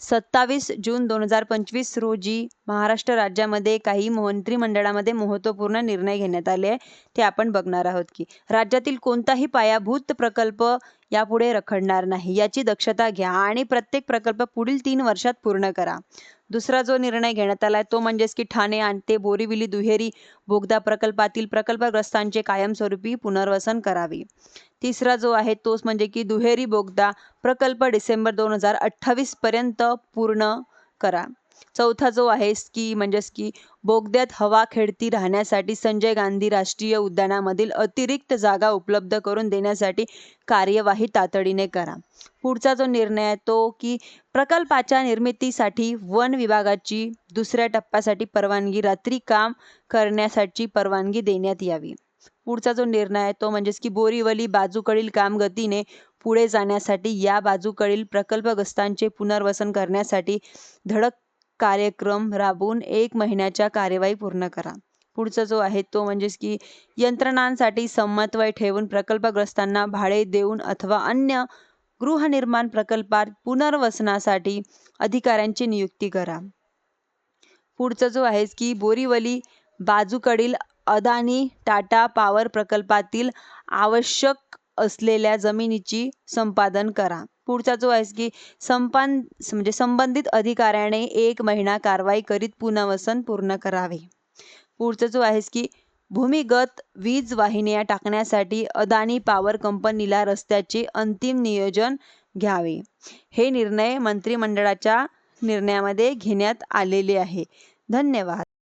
सत्तावीस जून दोन हजार पंचवीस रोजी महाराष्ट्र राज्यामध्ये काही मंत्रिमंडळामध्ये महत्त्वपूर्ण निर्णय घेण्यात आले आहे. ते आपण बघणार आहोत की राज्यातील कोणताही पायाभूत प्रकल्प यापुढे रखडणार नाही. याची दक्षता घ्या आणि प्रत्येक प्रकल्प पुढील तीन वर्षात पूर्ण करा. दुसरा जो निर्णय घेण्यात आला आहे तो म्हणजेच की ठाणे आणि ते बोरिवली दुहेरी बोगदा प्रकल्पातील प्रकल्पग्रस्तांचे कायमस्वरूपी पुनर्वसन करावे. तिसरा जो आहे तोच म्हणजे की दुहेरी बोगदा प्रकल्प डिसेंबर दोन हजार अठ्ठावीसपर्यंत पूर्ण करा. चौथा जो आहे स्की म्हणजेच की बोगद्यात हवा खेळती राहण्यासाठी संजय गांधी राष्ट्रीय उद्यानामधील अतिरिक्त जागा उपलब्ध करून देण्यासाठी कार्यवाही तातडीने करा. पुढचा जो निर्णय आहे तो की प्रकल्पाच्या निर्मितीसाठी वन विभागाची दुसऱ्या टप्प्यासाठी परवानगी रात्री काम करण्यासाठी परवानगी देण्यात यावी. पुढचा जो निर्णय आहे तो म्हणजेच की बोरीवली बाजूकडील कामगतीने पुढे जाण्यासाठी या बाजूकडील प्रकल्पग्रस्तांचे पुनर्वसन करण्यासाठी धडक कार्यक्रम राबवून एक महिन्याच्या कार्यवाही पूर्ण करा. पुढचा जो आहे तो म्हणजेच की यंत्रणांसाठी समन्वय ठेवून प्रकल्पग्रस्तांना भाडे देऊन अथवा अन्य गृहनिर्माण प्रकल्पात पुनर्वसनासाठी अधिकाऱ्यांची नियुक्ती करा. पुढचा जो आहे की बोरीवली बाजूकडील अदानी टाटा पॉवर प्रकल्पातील आवश्यक असलेल्या जमिनीची संपादन करा. पुढचा जो आहे की संपान म्हणजे संबंधित अधिकाऱ्याने एक महिना कारवाई करीत पुनर्वसन पूर्ण करावे. पुढचा जो आहे की भूमिगत वीज वाहिन्या टाकण्यासाठी अदानी पॉवर कंपनीला रस्त्याचे अंतिम नियोजन घ्यावे. हे निर्णय मंत्रिमंडळाच्या निर्णयामध्ये घेण्यात आलेले आहे. धन्यवाद.